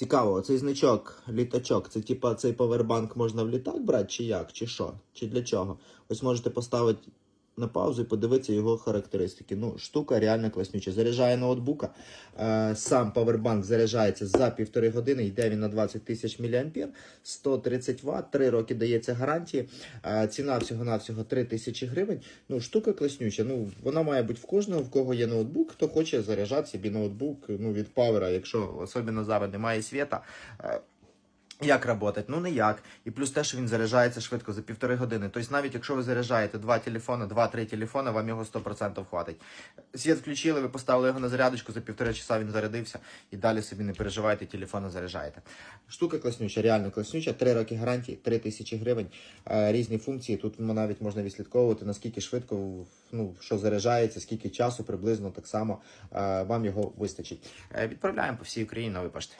Цікаво, цей значок, літачок, це типа цей павербанк можна в літак брати, чи як, чи що? Чи для чого? Ось можете поставити на паузу і подивитися його характеристики. Ну, штука реально класнюча. Заряджає ноутбука. Е, сам павербанк заряджається за півтори години, йде він на 20 тисяч мА, 130 Вт, 3 роки дається гарантії. Е, ціна всього-навсього 3 тисячі гривень. Ну, штука класнюча. Ну, вона має бути в кожного, в кого є ноутбук, хто хоче заряджати собі ноутбук ну, від павера, якщо особливо зараз немає світа. Як працювати? Ну ніяк. І плюс те, що він заряджається швидко за півтори години. Тобто, навіть якщо ви заряджаєте два телефони, два-три телефони, вам його 100% хватить. Світ включили, ви поставили його на зарядочку, за півтори часа він зарядився, і далі собі не переживайте, телефон заряджаєте. Штука класнюча, реально класнюча. Три роки гарантії, три тисячі гривень, е, різні функції. Тут навіть можна відслідковувати, наскільки швидко ну, що заряджається, скільки часу приблизно так само е, вам його вистачить. Е, Відправляємо по всій Україні новий пошти.